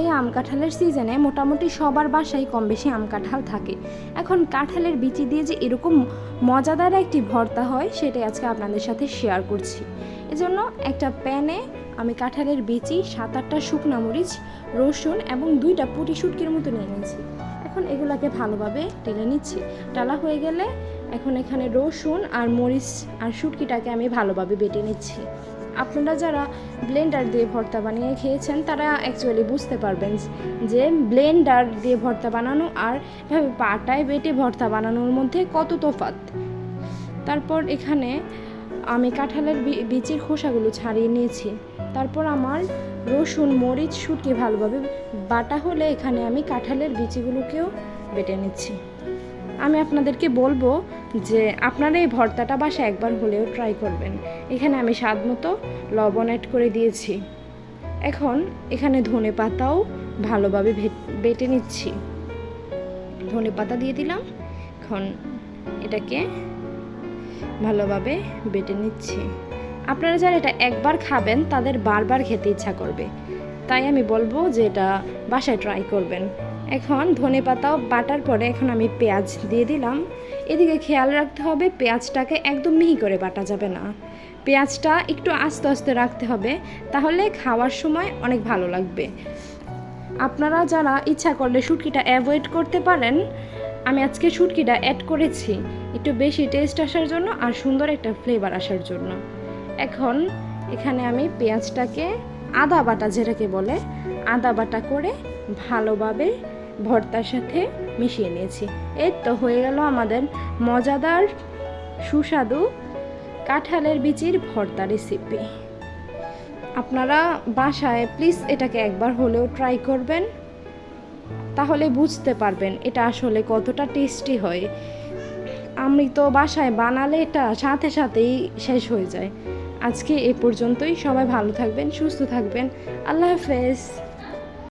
এই আম কাঁঠালের সিজনে মোটামুটি সবার বাসায় কম বেশি আম কাঁঠাল থাকে। এখন কাঁঠালের বিচি দিয়ে যে এরকম মজাদার একটি ভর্তা হয়, সেটাই আজকে আপনাদের সাথে শেয়ার করছি। এজন্য একটা প্যানে আমি কাঁঠালের বিচি সাত আটটা শুকনা মরিচ, রসুন এবং দুইটা পুটি শুটকির মতো নিয়ে নিয়েছি। এখন এগুলাকে ভালোভাবে টেলে নিচ্ছি। টালা হয়ে গেলে এখন এখানে রসুন আর মরিচ আর শুটকিটাকে আমি ভালোভাবে বেটে নিচ্ছি। আপনারা যারা ব্লেন্ডার দিয়ে ভর্তা বানিয়ে খেয়েছেন, তারা অ্যাকচুয়ালি বুঝতে পারবেন যে ব্লেন্ডার দিয়ে ভর্তা বানানো আর এভাবে পাটায় বেটে ভর্তা বানানোর মধ্যে কত তফাৎ। তারপর এখানে আমি কাঁঠালের বিচির খোসাগুলো ছাড়িয়ে নিয়েছি। তারপর আমার রসুন, মরিচ, শুটকি ভালোভাবে বাটা হলে এখানে আমি কাঁঠালের বিচিগুলোকেও বেটে নিচ্ছি। আমি আপনাদেরকে বলব যে আপনারা এই ভর্তাটা বাসা একবার হলেও ট্রাই করবেন। এখানে আমি স্বাদ মতো লবণ অ্যাড করে দিয়েছি। এখন এখানে ধনে পাতাও ভালোভাবে বেটে নিচ্ছি। ধনে পাতা দিয়ে দিলাম। এখন এটাকে ভালোভাবে বেটে নিচ্ছি। আপনারা যারা এটা একবার খাবেন, তাদের বারবার খেতে ইচ্ছা করবে। তাই আমি বলব যে এটা বাসায় ট্রাই করবেন। এখন ধনে পাতাও বাটার পরে এখন আমি পেঁয়াজ দিয়ে দিলাম। এদিকে খেয়াল রাখতে হবে, পেঁয়াজটাকে একদম মিহি করে বাটা যাবে না। পেঁয়াজটা একটু আস্তে আস্তে রাখতে হবে, তাহলে খাওয়ার সময় অনেক ভালো লাগবে। আপনারা যারা ইচ্ছা করলে শুটকিটা অ্যাভয়েড করতে পারেন, আমি আজকে শুটকিটা অ্যাড করেছি। একটু বেশি টেস্ট আসার জন্য আর সুন্দর একটা ফ্লেভার আসার জন্য। এখন এখানে আমি পেঁয়াজটাকে আদা বাটা যেটাকে বলে, আদা বাটা করে ভালোভাবে ভর্তার সাথে মিশিয়ে নিয়েছি। এই তো হয়ে গেল আমাদের মজাদার সুস্বাদু কাঁঠালের বিচির ভর্তা রেসিপি আপনারা বাসায় প্লিজ এটাকে একবার হলেও ট্রাই করবেন, তাহলে বুঝতে পারবেন এটা আসলে কতটা টেস্টি হয়। আমি তো বাসায় বানালে এটা সাথে সাথেই শেষ হয়ে যায়। আজকে এ পর্যন্তই, সবাই ভালো থাকবেন, সুস্থ থাকবেন, আল্লাহ হাফেজ।